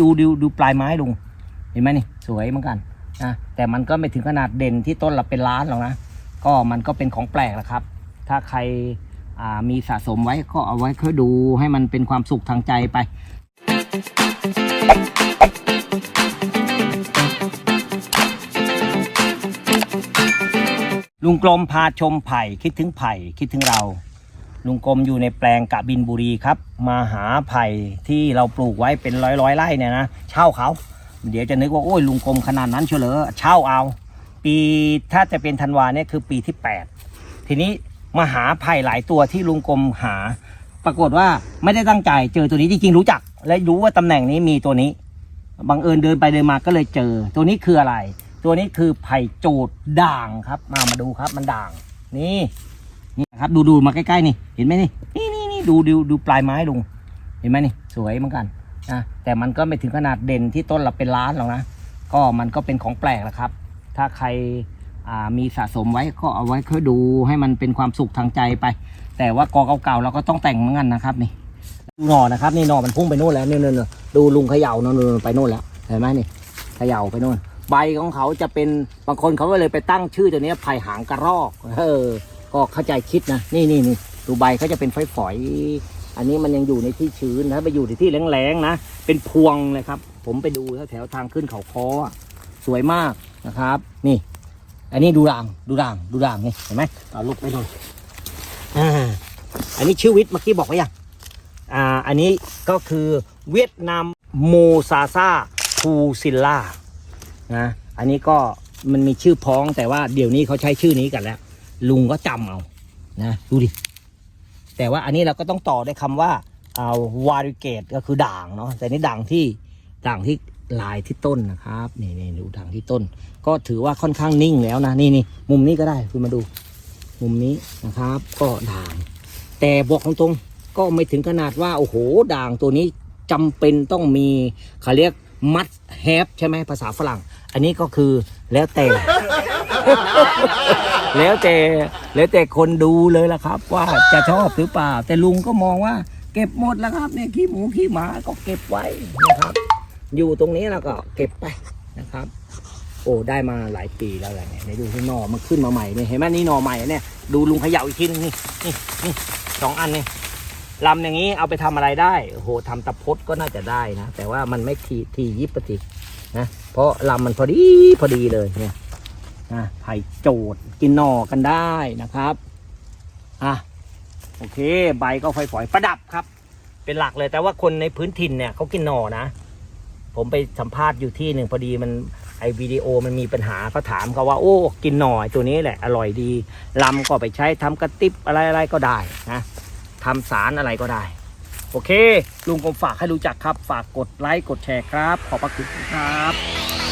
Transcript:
ดูดูดูปลายไม้ลุงเห็นไหมนี่สวยเหมือนกันนะแต่มันก็ไม่ถึงขนาดเด่นที่ต้นละเป็นล้านหรอกนะก็มันก็เป็นของแปลกแหละครับ ถ้าใครอ่ามีสะสมไว้ก็เอาไว้ค่อยดูให้มันเป็นความสุขทางใจไปลุงกลมพาชมไผ่คิดถึงไผ่คิดถึงเรา ลุงกลมอยู่ในแปลงกะบินบุรีครับ มาหาไผ่ที่เราปลูกไว้เป็นร้อยร้อยไร่เนี่ยนะเช่าเขา เดี๋ยวจะนึกว่าโอ้ยลุงกลมขนาดนั้นเฉลอเช่าเอา ปีถ้าจะเป็นธันวาเนี่ยคือปีที่ 8 ทีนี้มาหาไผ่หลายตัวที่ลุงกลมหา ปรากฏว่าไม่ได้ตั้งใจเจอตัวนี้จริงๆรู้จัก และรู้ว่าตำแหน่งนี้มีตัวนี้บังเอิญเดินไปเดินมาก็เลยเจอ ตัวนี้คืออะไร ตัวนี้คือไผ่โจดด่างครับ มามาดูครับมันด่าง นี่ นี่นะครับดูดูมาใกล้ๆนี่เห็นไหมนี่นี่นี่นี่ดูดูดูปลายไม้ลุงเห็นไหมนี่สวยเหมือนกันนะแต่มันก็ไม่ถึงขนาดเด่นที่ต้นละเป็นล้านหรอกนะก็มันก็เป็นของแปลกแหละครับ ถ้าใครมีสะสมไว้ก็เอาไว้ค่อยดูให้มันเป็นความสุขทางใจไป แต่ว่ากอเก่าๆเราก็ต้องแต่งเหมือนกันนะครับนี่ดูหน่อนะครับนี่หน่อมันพุ่งไปโน่นแล้วนี่นี่ดูลุงเขย่าโน่นๆไปโน่นแล้วเห็นไหมนี่เขย่าไปโน่นใบของเขาจะเป็นบางคนเขาก็เลยไปตั้งชื่อตัวนี้ไผ่หางกระรอกเออ ก็เข้าใจคิดนะ นี่นี่นี่ดูใบเขาจะเป็นฝอยๆอันนี้มันยังอยู่ในที่ชื้นนะไปอยู่ในที่แรงๆนะ เป็นพวงเลยครับ ผมไปดูแถวทางขึ้นเขาคอสวยมากนะครับ นี่ อันนี้ดูด่างดูด่างดูด่างนี่เห็นไหมเอาลุกไปหน่อยอ่าอันนี้ชื่อวิทย์เมื่อกี้บอกไว้ยังอ่าอันนี้ก็คือเวียดนามโมซาซาพูซิลล่านะอันนี้ก็มันมีชื่อพ้องแต่ว่าเดี๋ยวนี้เขาใช้ชื่อนี้กันแล้ว ลุงก็จำเอานะดูดิ แต่ว่าอันนี้เราก็ต้องต่อด้วยคำว่าเอาวาริเกตก็คือด่างเนาะแต่นี่ด่างที่ด่างที่ลายที่ต้นนะครับนี่นี่ดูด่างที่ต้น ก็ถือว่าค่อนข้างนิ่งแล้วนะนี่นี่มุมนี้ก็ได้คุณมาดู มุมนี้นะครับ ก็ด่าง แต่บอกตรงๆก็ไม่ถึงขนาดว่าโอ้โหด่างตัวนี้จำเป็นต้องมีเขาเรียกมัดแฮปใช่ไหมภาษาฝรั่ง อันนี้ก็คือแล้วแต่ แล้วแต่แล้วแต่คนดูเลยล่ะครับ ว่าจะชอบหรือเปล่า แต่ลุงก็มองว่า เก็บหมดแล้วครับเนี่ยขี้หมูขี้หมาก็เก็บไว้นะครับ อยู่ตรงนี้แล้วก็เก็บไปนะครับ โอ้ได้มาหลายปีแล้วแหละเนี่ยดูที่นอมันขึ้นมาใหม่เนี่ยเห็นไหมนี่นอใหม่เนี่ยดูลุงเขย่าอีกทีนึงนี่นี่นี่สองอันนี่ลำอย่างนี้เอาไปทำอะไรได้โอ้โหทำตะพดก็น่าจะได้นะแต่ว่ามันไม่ทีทียิบปฏินะเพราะลำมันพอดีพอดีเลยเนี่ย นะไผ่โจดกินหน่อกันได้นะครับอะโอเค ใบก็ฝอยๆประดับครับ เป็นหลักเลยแต่ว่าคนในพื้นถิ่นเนี่ยเขากินหน่อนะ ผมไปสัมภาษณ์อยู่ที่หนึ่งพอดีมันไอวิดีโอมันมีปัญหาเขาถามเขาว่าโอ้กินหน่อยตัวนี้แหละ อร่อยดีลำก็ไปใช้ทำกระติบอะไรอะไรก็ได้นะทำสารอะไรก็ได้ โอเค ลุงผมฝากให้รู้จักครับ ฝากกดไลค์กดแชร์ครับ ขอบพระคุณครับ